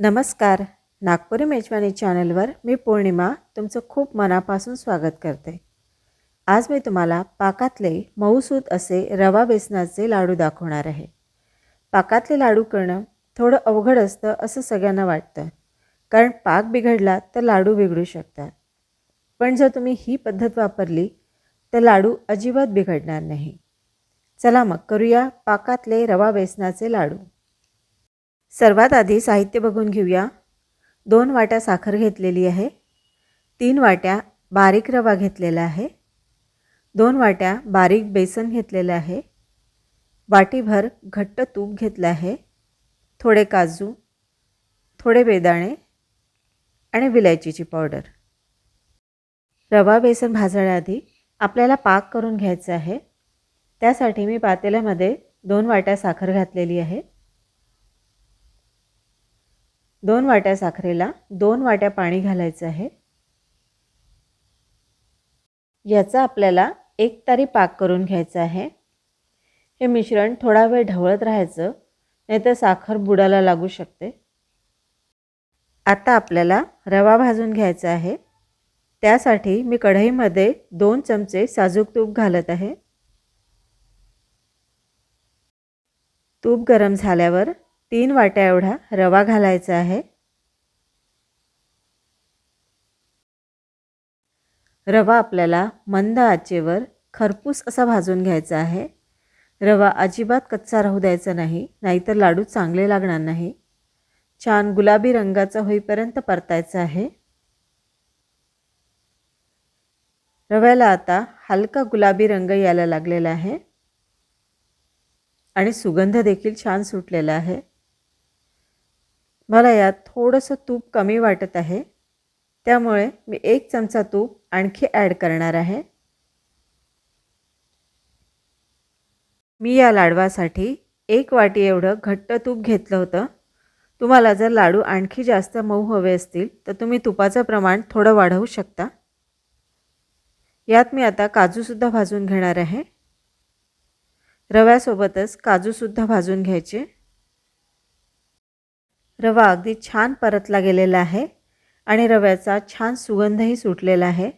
नमस्कार. नागपुरी मेजवानी चॅनलवर मी पौर्णिमा तुमचं खूप मनापासून स्वागत करते. आज मी तुम्हाला पाकातले मऊसूत असे रवा बेसनाचे लाडू दाखवणार आहे. पाकातले लाडू करणं थोडं अवघड असतं असं सगळ्यांना वाटतं. कारण पाक बिघडला तर लाडू बिघडू शकतात. पण जर तुम्ही ही पद्धत वापरली तर लाडू अजिबात बिघडणार नाही. चला मग करूया पाकातले रवा बेसनाचे लाडू. सर्वात आधी साहित्य बघून घेऊया. दोन वाट्या साखर घेतलेली आहे. तीन वाट्या बारीक रवा घेतलेला आहे. दोन वाट्या बारीक बेसन घेतलेलं आहे. वाटीभर घट्ट तूप घेतलं आहे. थोडे काजू थोडे बेदाणे आणि विलायचीची पावडर. रवा बेसन भाजण्याआधी आपल्याला पाक करून घ्यायचं आहे. त्यासाठी मी पातेल्यामध्ये दोन वाट्या साखर घातलेली आहे. दोन वाट्या साखरेला दोन वाट्या पाणी घालायचं आहे. याचा आपल्याला एक तारी पाक करून घ्यायचा आहे. हे मिश्रण थोडा वेळ ढवळत राहायचं नाहीतर साखर बुडाला लागू शकते. आता आपल्याला रवा भाजून घ्यायचा आहे. त्यासाठी मी कढईमध्ये दोन चमचे साजूक तूप घालत आहे. तूप गरम झाल्यावर तीन वाट्या एवढा रवा घालायचा आहे. रवा आपल्याला मंद आचेवर खरपूस असा भाजून घ्यायचा आहे. रवा अजिबात कच्चा राहू द्यायचा नाही नाहीतर लाडू चांगले लागणार नाही. छान गुलाबी रंगाचा होईपर्यंत परतायचा आहे. रव्याला आता हलका गुलाबी रंग यायला लागलेला आहे. आणि सुगंध देखील छान सुटलेला आहे. मला यात थोडंसं तूप कमी वाटत आहे. त्यामुळे मी एक चमचा तूप आणखी ॲड करणार आहे. मी या लाडवासाठी एक वाटी एवढं घट्ट तूप घेतलं होतं. तुम्हाला जर लाडू आणखी जास्त मऊ हवे असतील तर तुम्ही तुपाचं प्रमाण थोडं वाढवू शकता. यात मी आता काजूसुद्धा भाजून घेणार आहे. रव्यासोबतच काजूसुद्धा भाजून घ्यायचे. रवा अगदी छान परतला गेलेला आहे आणि रव्याचा छान सुगंधही सुटलेला आहे.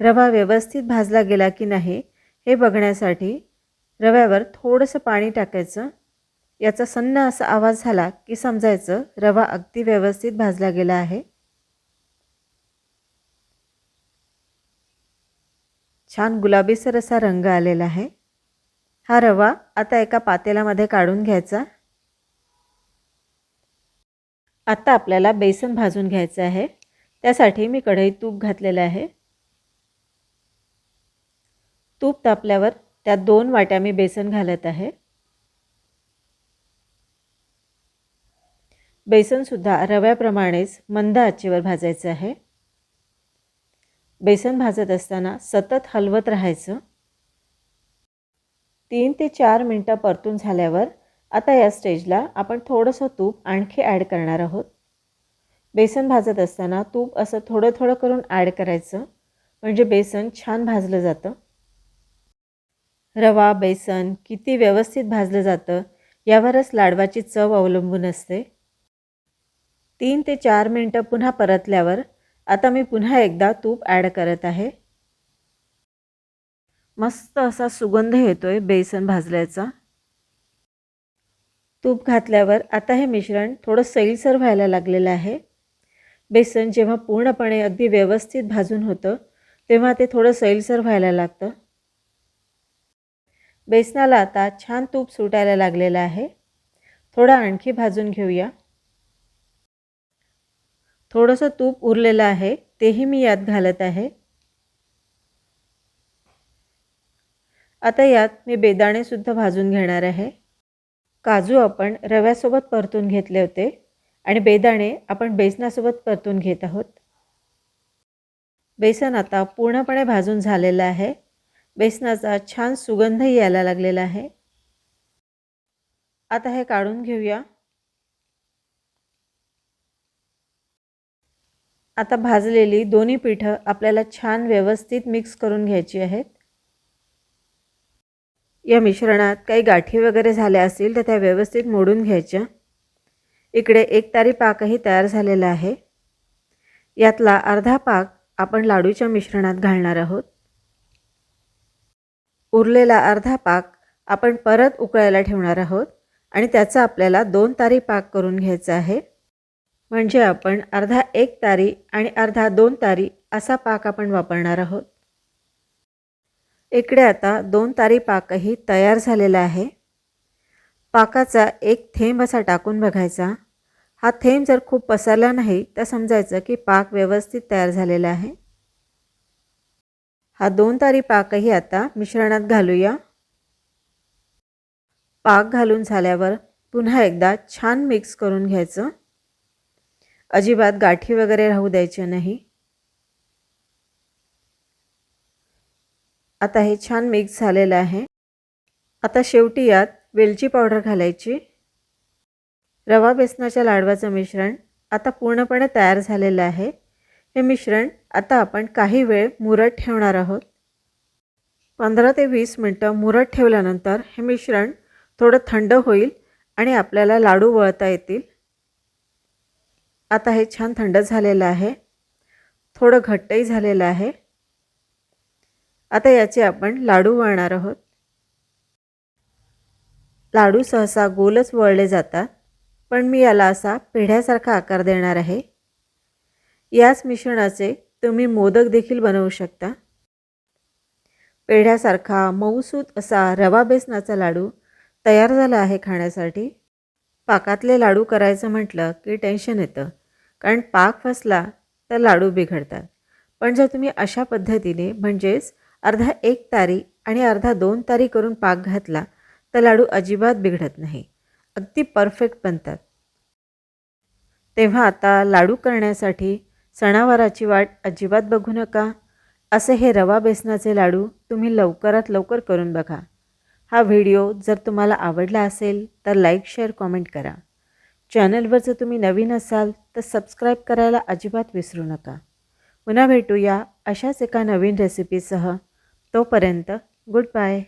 रवा व्यवस्थित भाजला गेला की नाही हे बघण्यासाठी रव्यावर थोडंसं पाणी टाकायचं. याचा सन्न असा आवाज झाला की समजायचं रवा अगदी व्यवस्थित भाजला गेला आहे. छान गुलाबीसर असा रंग आलेला आहे. हा रवा आता एका पातेल्यामध्ये काढून घ्यायचा. आत्ता आपल्याला बेसन भाजून घ्यायचं आहे. त्यासाठी मी कढईत तूप घातलेलं आहे. तूप तापल्यावर त्यात दोन वाट्या मी बेसन घालत आहे. बेसनसुद्धा रव्याप्रमाणेच मंद आचेवर भाजायचं आहे. बेसन भाजत असताना सतत हलवत राहायचं. तीन ते चार मिनटं परतून झाल्यावर आता या स्टेजला आपण थोडंसं तूप आणखी ॲड करणार आहोत. बेसन भाजत असताना तूप असं थोडं थोडं करून ॲड करायचं. म्हणजे बेसन छान भाजलं जातं. रवा बेसन किती व्यवस्थित भाजलं जातं यावरच लाडवाची चव अवलंबून असते. तीन ते चार मिनटं पुन्हा परतल्यावर आता मी पुन्हा एकदा तूप ॲड करत आहे. मस्त असा सुगंध येतो आहे बेसन भाजल्याचा. तूप घातल्यावर आता हे मिश्रण थोडं सैलसर व्हायला लागलेलं आहे. बेसन जेव्हा पूर्णपणे अगदी व्यवस्थित भाजून होतं तेव्हा ते थोडं सैलसर व्हायला लागतं. बेसनाला आता छान तूप सुटायला लागलेलं आहे. थोडं आणखी भाजून घेऊया. थोडंसं तूप उरलेलं आहे तेही मी यात घालत आहे. आता यात मी बेदाणेसुद्धा भाजून घेणार आहे. काजू आपण रव्यासोबत परतून घेतले होते आणि बेदाणे आपण बेसनासोबत परतून घेत आहोत. बेसन आता पूर्णपणे भाजून झालेलं आहे. बेसनाचा छान सुगंधही यायला लागलेला आहे. आता हे काढून घेऊया. आता भाजलेली दोन्ही पिठं आपल्याला छान व्यवस्थित मिक्स करून घ्यायची आहेत. या मिश्रणात काही गाठी वगैरे झाल्या असतील तर त्या व्यवस्थित मोडून घ्यायच्या. इकडे एक तारी पाकही तयार झालेला आहे. यातला अर्धा पाक आपण लाडूच्या मिश्रणात घालणार आहोत. उरलेला अर्धा पाक आपण परत उकळायला ठेवणार आहोत आणि त्याचा आपल्याला दोन तारी पाक करून घ्यायचा आहे. म्हणजे आपण अर्धा एक तारी आणि अर्धा दोन तारी असा पाक आपण वापरणार आहोत. इकडे आता दोन तारी पाकही तयार झालेला आहे. पाकाचा एक थेंब असा टाकून बघायचा. हा थेंब जर खूप पसरला नाही तर समजायचं की पाक व्यवस्थित तयार झालेला आहे. हा दोन तारी पाकही आता मिश्रणात घालूया. पाक घालून झाल्यावर पुन्हा एकदा छान मिक्स करून घ्यायचं. अजिबात गाठी वगैरे राहू द्यायचे नाही. आता हे छान मिक्स झालेलं आहे. आता शेवटी यात वेलची पावडर घालायची. रवा बेसनाच्या लाडवाचं मिश्रण आता पूर्णपणे तयार झालेलं आहे. हे मिश्रण आता आपण काही वेळ मुरत ठेवणार आहोत. पंधरा ते वीस मिनटं मुरत ठेवल्यानंतर हे मिश्रण थोडं थंड होईल आणि आपल्याला लाडू वळता येतील. आता हे छान थंड झालेलं आहे. थोडं घट्टही झालेलं आहे. आता याचे आपण लाडू वळणार आहोत. लाडू सहसा गोलच वळले जातात पण मी याला असा पेढ्यासारखा आकार देणार आहे. याच मिश्रणाचे तुम्ही मोदक देखील बनवू शकता. पेढ्यासारखा मऊसूत असा रवा बेसनाचा लाडू तयार झाला आहे खाण्यासाठी. पाकातले लाडू करायचं म्हटलं की टेन्शन येतं कारण पाक फसला तर लाडू बिघडतात. पण जर तुम्ही अशा पद्धतीने म्हणजेच अर्धा एक तारी आणि अर्धा दोन तारी करून पाक घातला तर लाडू अजिबात बिघडत नाही. अगदी परफेक्ट बनतात. तेव्हा आता लाडू करण्यासाठी सणावाराची वाट अजिबात बघू नका. असे हे रवा बेसनाचे लाडू तुम्ही लवकरात लवकर करून बघा. हा व्हिडिओ जर तुम्हाला आवडला असेल तर लाईक शेअर कॉमेंट करा. चॅनलवर जर तुम्ही नवीन असाल तर सबस्क्राईब करायला अजिबात विसरू नका. पुन्हा भेटूया अशाच एका नवीन रेसिपीसह तोपर्यंत गुड बाय